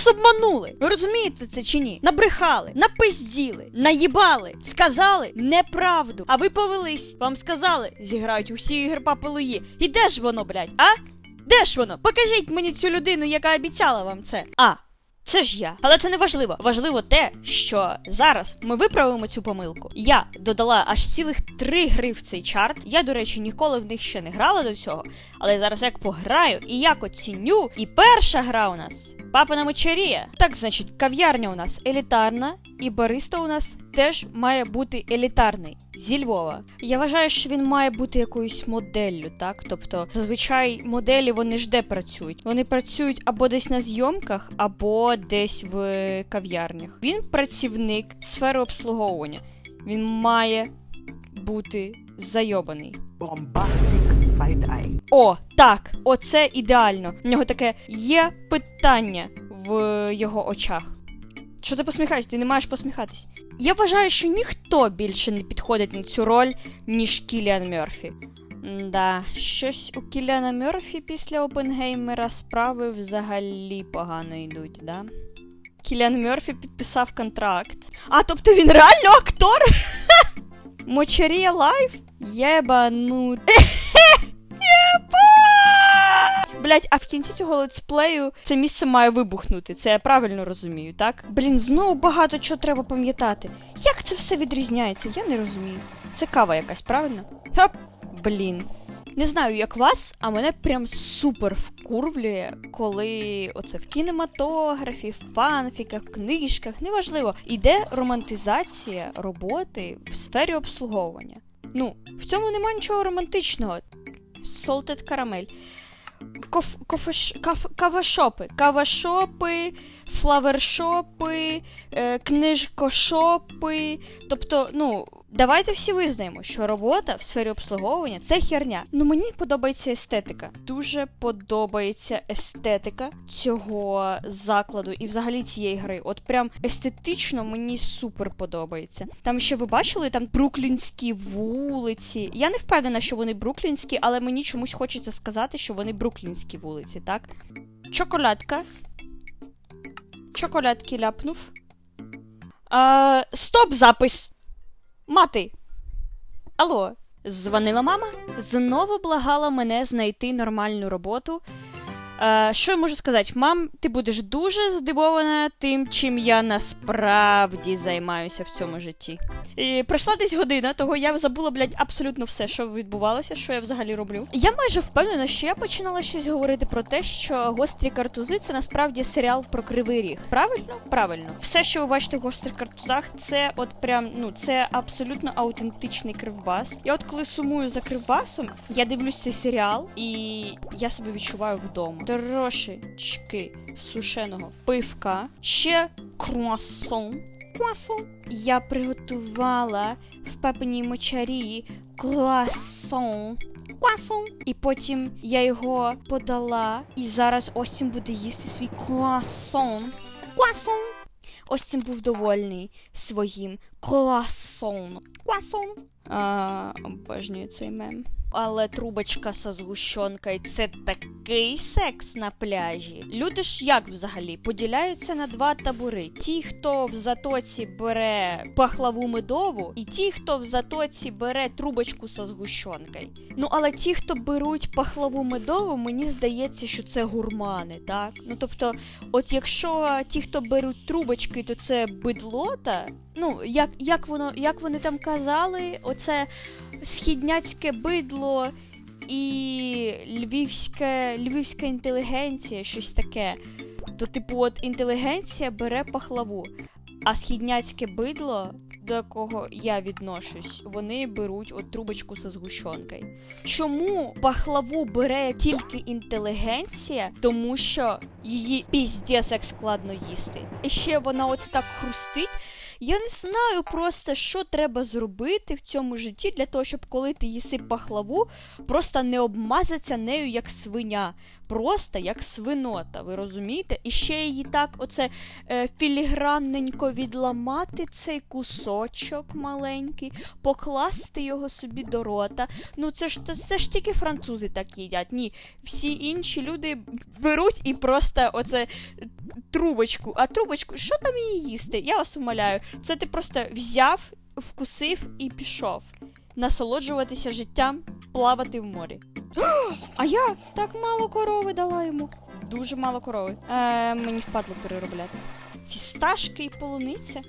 Вас обманули. Ви розумієте це чи ні? Набрехали, напизділи, наїбали, сказали неправду. А ви повелись. Вам сказали, зіграють усі ігри Луї. І де ж воно, блядь, а? Де ж воно? Покажіть мені цю людину, яка обіцяла вам це. А, це ж я. Але це не важливо. Важливо те, що зараз ми виправимо цю помилку. Я додала аж цілих три гри в цей чарт. Я, до речі, ніколи в них ще не грала до цього. Але зараз як пограю і як оціню. І перша гра у нас. Папина мочарія. Так, значить, кав'ярня у нас елітарна, і бариста у нас теж має бути елітарний зі Львова. Я вважаю, що він має бути якоюсь моделлю, так? Тобто, зазвичай моделі вони ж де працюють. Вони працюють або десь на зйомках, або десь в кав'ярнях. Він працівник сфери обслуговування. Він має бути зайобаний. side eye. О, так, оце ідеально. В нього таке є питання в його очах. Що ти посміхаєшся? Ти не маєш посміхатись. Я вважаю, що ніхто більше не підходить на цю роль, ніж Кіліан Мерфі. Да, щось у Кіліана Мерфі після Опенгеймера справи взагалі погано йдуть, да? Кіліан Мерфі підписав контракт. А, тобто він реально актор? Мочарія лайф? Єбанут. Блять, а в кінці цього летсплею це місце має вибухнути. Це я правильно розумію, так? Блін, знову багато чого треба пам'ятати. Як це все відрізняється? Я не розумію. Це кава якась, правильно? Хоп, блін. Не знаю, як вас, а мене прям супер вкурвлює, коли оце в кінематографі, в фанфіках, книжках, неважливо, іде романтизація роботи в сфері обслуговування. Ну, в цьому нема нічого романтичного. Salted caramel. Коф, кофеш, каф, кавашопи. Кавашопи, флавершопи, е, книжкошопи. Тобто, ну, давайте всі визнаємо, що робота в сфері обслуговування це херня. Ну мені подобається естетика. Дуже подобається естетика цього закладу і взагалі цієї гри. От прям естетично мені супер подобається. Там ще ви бачили там бруклінські вулиці. Я не впевнена, що вони бруклінські, але мені чомусь хочеться сказати, що вони бруклінські вулиці, так? Чоколадка. Чоколадки ляпнув. А, стоп запис! Мати. Алло, дзвонила мама? Знову благала мене знайти нормальну роботу. Е, що я можу сказати? Мам, ти будеш дуже здивована тим, чим я насправді займаюся в цьому житті. І пройшла десь година, того я забула, блядь, абсолютно все, що відбувалося, що я взагалі роблю. Я майже впевнена, що я починала щось говорити про те, що гострі картузи це насправді серіал про кривий ріг. Правильно? Правильно. Все, що ви бачите в гострих картузах, це от прям, ну, це абсолютно аутентичний кривбас. Я от коли сумую за кривбасом, я дивлюсь цей серіал і я себе відчуваю вдома. Трошечки сушеного пивка, ще круасон. Круасон. Я приготувала в папиній мочарі круасон. Круасон. І потім я його подала, і зараз Остін буде їсти свій круасон. Круасон. Остін був довольний своїм круасоном. Круасон. А, обожнюю цей мем. Але трубочка со згущенкою це такий секс на пляжі. Люди ж як взагалі поділяються на два табори: ті, хто в затоці бере пахлаву медову, і ті, хто в затоці бере трубочку со згущенкою. Ну але ті, хто беруть пахлаву медову, мені здається, що це гурмани, так? Ну тобто, от якщо ті, хто беруть трубочки, то це бидлота. Ну, як, як воно, як вони там казали, оце східняцьке бидло і львівське, львівська інтелігенція, щось таке. То, типу, от інтелігенція бере пахлаву, а східняцьке бидло, до якого я відношусь, вони беруть от трубочку зі згущенкою. Чому пахлаву бере тільки інтелігенція? Тому що її піздець як складно їсти. І ще вона от так хрустить. Я не знаю просто, що треба зробити в цьому житті для того, щоб коли ти їси пахлаву, просто не обмазатися нею як свиня. Просто як свинота, ви розумієте? І ще її так оце е, філігранненько відламати цей кусок. огірочок маленький, покласти його собі до рота. Ну це ж це ж тільки французи так їдять. Ні, всі інші люди беруть і просто оце трубочку. А трубочку, що там її їсти? Я вас умоляю. Це ти просто взяв, вкусив і пішов. Насолоджуватися життям, плавати в морі. А я так мало корови дала йому. Дуже мало корови. Е, мені впадло переробляти. Фісташки і полуниця.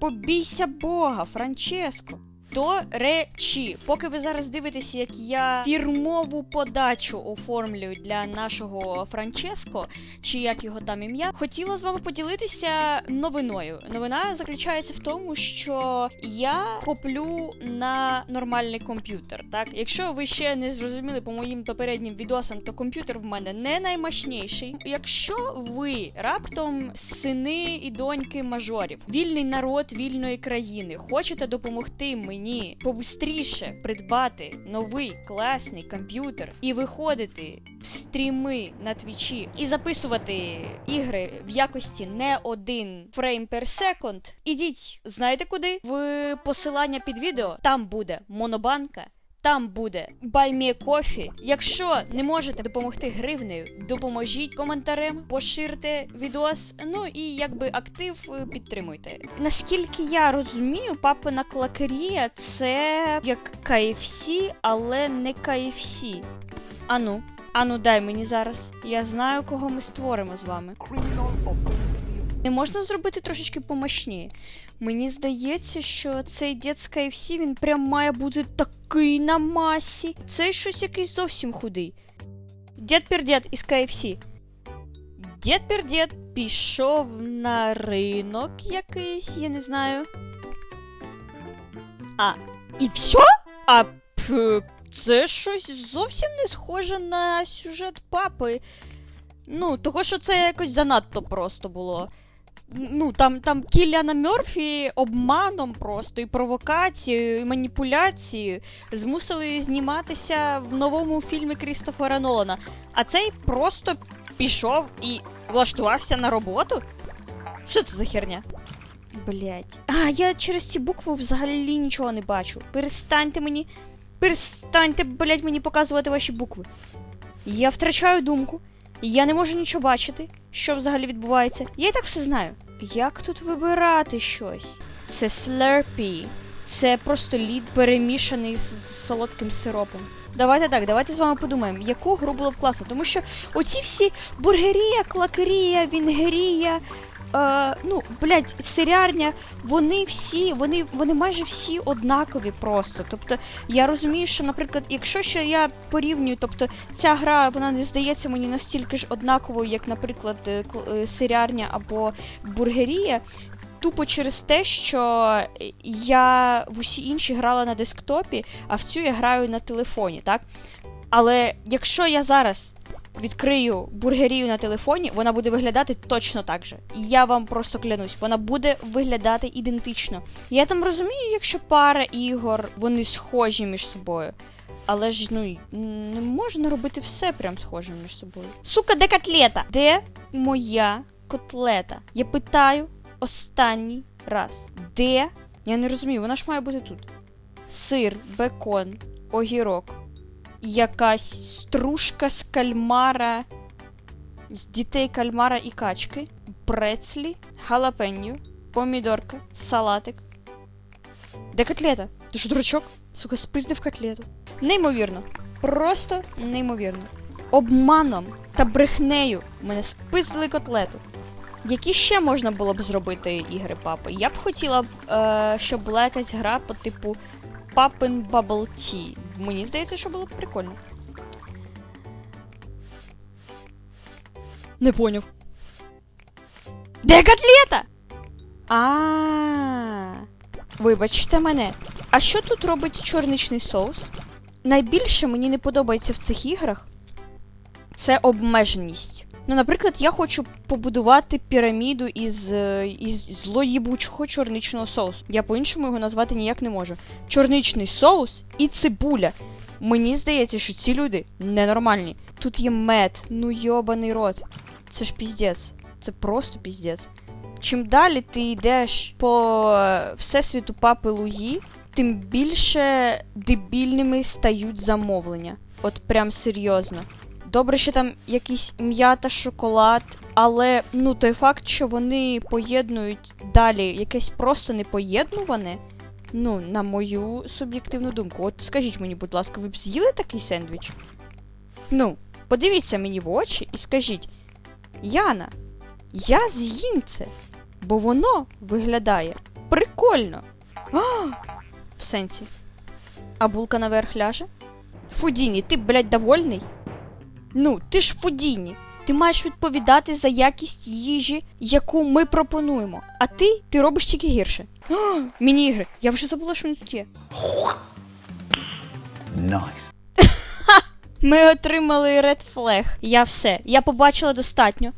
Побійся Бога, Франческо. До речі, поки ви зараз дивитеся, як я фірмову подачу оформлюю для нашого Франческо, чи як його там ім'я, хотіла з вами поділитися новиною. Новина заключається в тому, що я коплю на нормальний комп'ютер. Так, якщо ви ще не зрозуміли по моїм попереднім відосам, то комп'ютер в мене не наймощніший. Якщо ви раптом сини і доньки мажорів, вільний народ вільної країни, хочете допомогти мені побистріше придбати новий класний комп'ютер і виходити в стріми на твічі і записувати ігри в якості не один фрейм per секунд, ідіть, знаєте куди? В посилання під відео там буде монобанка. Там буде баймі кофі. Якщо не можете допомогти гривнею, допоможіть коментарем, поширте відос. Ну і якби актив е, підтримуйте. Наскільки я розумію, папина клакерія це як KFC, але не KFC. Ану, ану, дай мені зараз. Я знаю, кого ми створимо з вами. Не можна зробити трошечки помощніше? Мені здається, що цей дід з KFC, він прям має бути такий на масі. Цей щось якийсь зовсім худий. Дід пердід із KFC. Дід пердід пішов на ринок якийсь, я не знаю. А, і все? А п, це щось зовсім не схоже на сюжет папи. Ну, того, що це якось занадто просто було. Ну, там, там Кілляна Мерфі обманом просто і провокацією, і маніпуляцією змусили зніматися в новому фільмі Крістофера Нолана. А цей просто пішов і влаштувався на роботу? Що це за херня? Блять. А, я через ці букви взагалі нічого не бачу. Перестаньте мені. Перестаньте, блять, мені показувати ваші букви. Я втрачаю думку. Я не можу нічого бачити, що взагалі відбувається. Я і так все знаю. Як тут вибирати щось? Це слерпі. Це просто лід перемішаний з солодким сиропом. Давайте так, давайте з вами подумаємо, яку гру було б класно. Тому що оці всі бургерія, клакерія, вінгерія, е, ну, блядь, сирярня, вони всі, вони, вони майже всі однакові просто. Тобто я розумію, що, наприклад, якщо ще я порівнюю, тобто ця гра вона не здається мені настільки ж однаковою, як, наприклад, е, е, сирярня або бургерія. Тупо через те, що я в усі інші грала на десктопі, а в цю я граю на телефоні, так? Але якщо я зараз відкрию бургерію на телефоні, вона буде виглядати точно так же. Я вам просто клянусь, вона буде виглядати ідентично. Я там розумію, якщо пара ігор, вони схожі між собою. Але ж ну не можна робити все прям схожим між собою. Сука, де котлета? Де моя котлета? Я питаю останній раз. Де? Я не розумію, вона ж має бути тут. Сир, бекон, огірок, якась стружка з кальмара, з дітей кальмара і качки, прецлі, халапеньо, помідорка, салатик. Де котлета? Ти що, дурачок? Сука, спиздив котлету. Неймовірно. Просто неймовірно. Обманом та брехнею мене спиздили котлету. Які ще можна було б зробити ігри папи? Я б хотіла, е, щоб була якась гра по типу Папин Bubble Tea. Мені здається, що було б прикольно. Не поняв. Де котлета? А. Вибачте мене. А що тут робить чорничний соус? Найбільше мені не подобається в цих іграх це обмеженість. Ну, наприклад, я хочу побудувати піраміду із, е, із злоїбучого чорничного соусу. Я по-іншому його назвати ніяк не можу. Чорничний соус і цибуля. Мені здається, що ці люди ненормальні. Тут є мед, ну йобаний рот. Це ж піздець. Це просто піздець. чим далі ти йдеш по е, всесвіту папи Луї, тим більше дебільними стають замовлення. От прям серйозно. Добре, що там якийсь м'ята, шоколад, але ну той факт, що вони поєднують далі якесь просто непоєднуване, ну, на мою суб'єктивну думку. От скажіть мені, будь ласка, ви б з'їли такий сендвіч? Ну, подивіться мені в очі і скажіть: Яна, я з'їм це, бо воно виглядає прикольно. А, в сенсі. А булка наверх ляже? Фудіні, ти, блядь, довольний? Ну, ти ж Фудіні. Ти маєш відповідати за якість їжі, яку ми пропонуємо. А ти, ти робиш тільки гірше. Міні-ігри. Я вже забула, що вони тут є. Nice. Ми отримали Red Flag. Я все. Я побачила достатньо.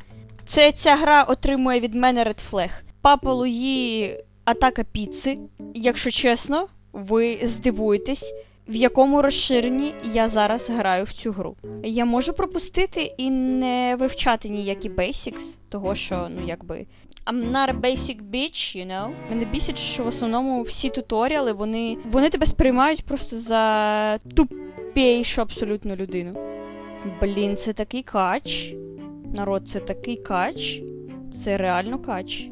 Це ця гра отримує від мене Red Flag. Папа Луї атака піци. Якщо чесно, ви здивуєтесь, в якому розширенні я зараз граю в цю гру. Я можу пропустити і не вивчати ніякі basics, того що, ну якби. I'm not a basic bitch, you know? Мене бісить, що в основному всі туторіали, вони, вони тебе сприймають просто за тупейшу абсолютно людину. Блін, це такий кач. Народ, це такий кач. Це реально кач.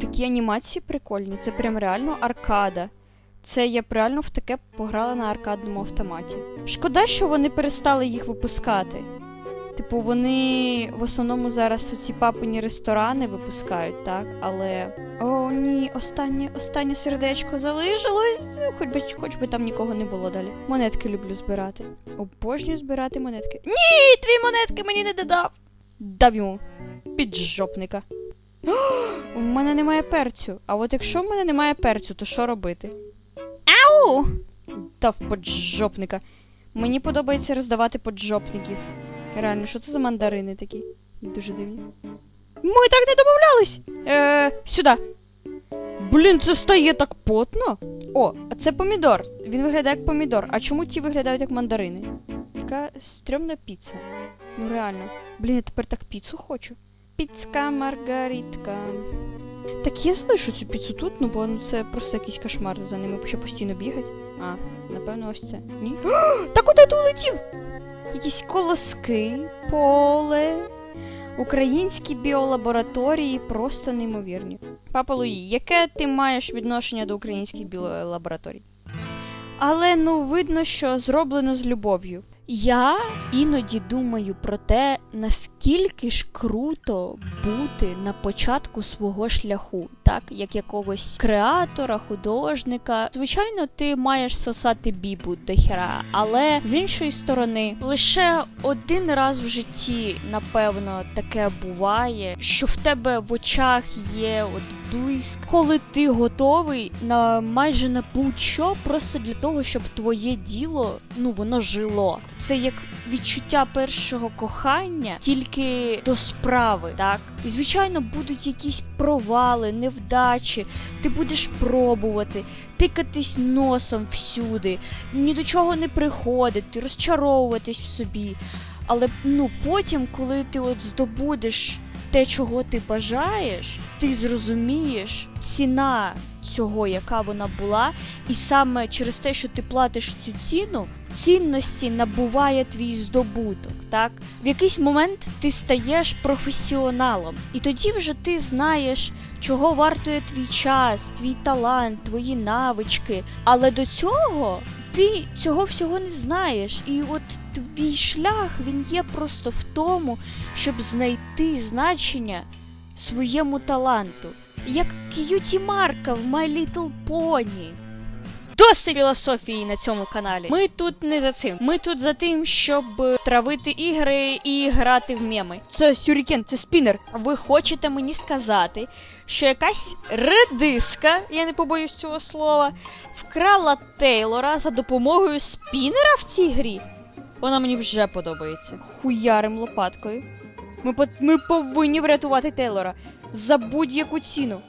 Такі анімації прикольні, це прям реально аркада. Це я б реально в таке пограла на аркадному автоматі. Шкода, що вони перестали їх випускати. Типу, вони в основному зараз оці папині ресторани випускають, так? Але. О, ні, останнє, останнє сердечко залишилось. Хоч би, хоч би там нікого не було далі. Монетки люблю збирати. Обожнюю збирати монетки. Ні, дві монетки мені не додав. Дав йому. Піджопника. У мене немає перцю. А от якщо в мене немає перцю, то що робити? Дав поджопника. Мені подобається роздавати поджопників. Реально, що це за мандарини такі? Дуже дивні. Ми так не домовлялись! Е, сюди. Блін, це стає так потно. О, а це помідор. Він виглядає як помідор. А чому ті виглядають як мандарини? Яка стрьомна піца. Ну реально. Блін, я тепер так піцу хочу. Піцка Маргаритка. Так я залишу цю піцу тут, ну бо ну це просто якийсь кошмар за ними ще постійно бігать. А, напевно, ось це. Ні? Та куди ти улетів? Якісь колоски, поле. Українські біолабораторії просто неймовірні. Папа Луї, яке ти маєш відношення до українських біолабораторій? Але ну видно, що зроблено з любов'ю. Я іноді думаю про те, наскільки ж круто бути на початку свого шляху, так як якогось креатора, художника. Звичайно, ти маєш сосати бібу до хера, але з іншої сторони, лише один раз в житті, напевно, таке буває, що в тебе в очах є от блиск, коли ти готовий на майже на будь-що, просто для того, щоб твоє діло ну воно жило. Це як відчуття першого кохання, тільки до справи, так? І звичайно будуть якісь провали, невдачі. Ти будеш пробувати, тикатись носом всюди, ні до чого не приходити, розчаровуватись в собі. Але ну потім, коли ти от здобудеш те, чого ти бажаєш, ти зрозумієш ціна цього, яка вона була, і саме через те, що ти платиш цю ціну, цінності набуває твій здобуток. Так, в якийсь момент ти стаєш професіоналом, і тоді вже ти знаєш, чого вартує твій час, твій талант, твої навички. Але до цього ти цього всього не знаєш. І от твій шлях він є просто в тому, щоб знайти значення своєму таланту. Як к'юті Марка в My Little Pony. Досить філософії на цьому каналі. Ми тут не за цим. Ми тут за тим, щоб травити ігри і грати в меми. Це сюрікен, це спінер. Ви хочете мені сказати, що якась редиска, я не побоюсь цього слова, вкрала Тейлора за допомогою спінера в цій грі? Вона мені вже подобається. Хуярим лопаткою. Ми, по- ми повинні врятувати Тейлора за будь-яку ціну.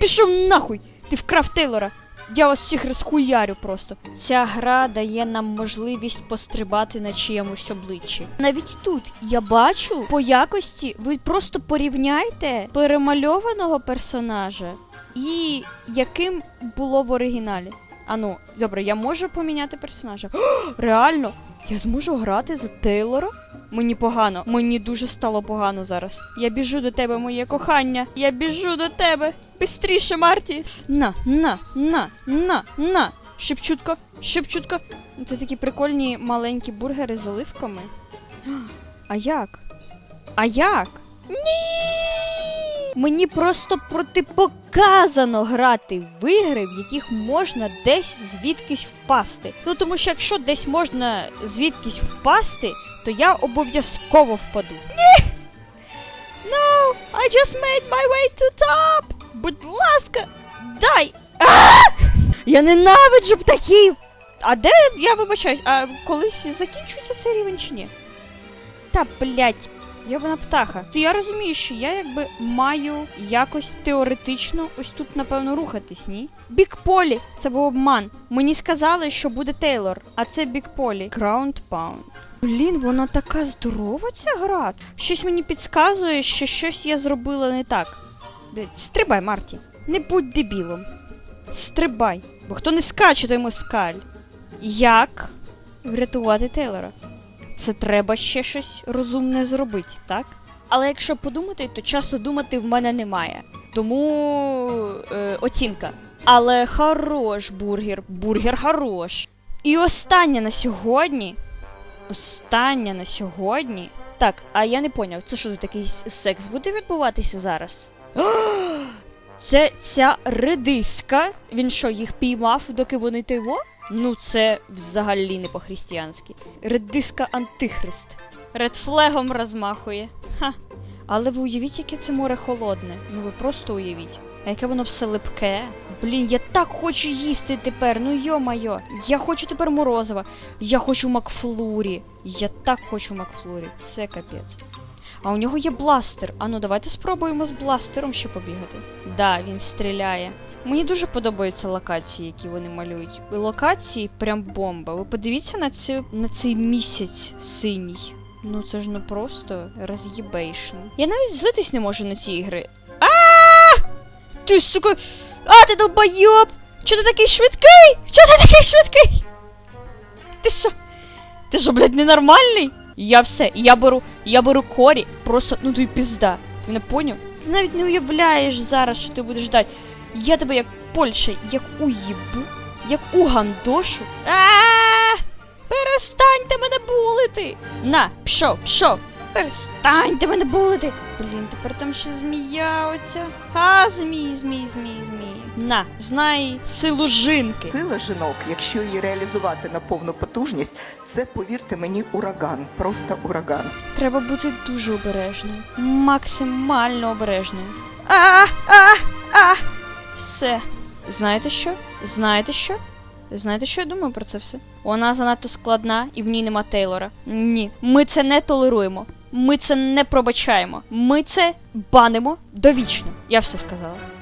Пішов нахуй! Ти вкрав Тейлора. Я вас всіх розхуярю просто. Ця гра дає нам можливість пострибати на чиємусь обличчі. Навіть тут я бачу по якості, ви просто порівняйте перемальованого персонажа і яким було в оригіналі. А ну, добре, я можу поміняти персонажа. Реально, я зможу грати за Тейлора? Мені погано, мені дуже стало погано зараз. Я біжу до тебе, моє кохання. Я біжу до тебе. Бистріше, Марті. На, на, на, на, на. Шепчутко, шепчутко. Це такі прикольні маленькі бургери з оливками. А як? А як? Ні! Мені просто протипоказано грати в ігри, в яких можна десь звідкись впасти. Ну тому що якщо десь можна звідкись впасти, то я обов'язково впаду. Ні! No, I just made my way to top! Будь ласка, дай! Я ненавиджу птахів! А де я вибачаюсь, а колись закінчується цей рівень чи ні? Та блять, я вона птаха. То я розумію, що я якби маю якось теоретично ось тут, напевно, рухатись, ні? Бік Полі, це був обман. Мені сказали, що буде Тейлор, а це Бік Полі. Ground Pound. Блін, вона така здорова ця гра. Щось мені підказує, що щось я зробила не так. Стрибай, Марті. Не будь дебілом. Стрибай. Бо хто не скаче, той москаль. Як врятувати Тейлора? Це треба ще щось розумне зробити, так? Але якщо подумати, то часу думати в мене немає. Тому е, оцінка. Але хорош бургер. Бургер хорош. І останнє на сьогодні. Останнє на сьогодні. Так, а я не поняв, це що такий секс буде відбуватися зараз? Це ця редиска. Він що, їх піймав, доки вони тиво? Ну, це взагалі не по-християнськи. Редиска антихрист. Редфлегом розмахує. Ха. Але ви уявіть, яке це море холодне. Ну ви просто уявіть. А яке воно все липке. Блін, я так хочу їсти тепер. Ну йо-майо. Я хочу тепер морозива. Я хочу Макфлурі. Я так хочу Макфлурі. Це капець. А у нього є бластер. А ну давайте спробуємо з бластером ще побігати. Да, він стріляє. Мені дуже подобаються локації, які вони малюють. Локації прям бомба. Ви подивіться на цю на цей місяць синій. Ну це ж не просто роз'єбейшн. Я навіть злитись не можу на ці ігри. А! Ти сука! А, ти долбойоб! Чого ти такий швидкий? Чого ти такий швидкий? Ти що? Ти що, блядь, ненормальний? Я все, я беру, я беру корі, просто, ну ти пізда. Ти мене поняв? Ти навіть не уявляєш зараз, що ти будеш ждати. Я тебе як Польща, як уїбу, як угандошу. А! Перестаньте мене булити! На, пшов, пшов! Перестаньте мене булити! Блін, тепер там ще змія оця. А, змій, змій, змій, змій. На, знай силу жінки. Сила жінок, якщо її реалізувати на повну потужність, це повірте мені ураган, просто ураган. Треба бути дуже обережною. Максимально обережною. А, а, а! Все. Знаєте що? Знаєте що? Знаєте, що я думаю про це все? Вона занадто складна і в ній нема Тейлора. Ні, ми це не толеруємо. Ми це не пробачаємо. Ми це банимо довічно. Я все сказала.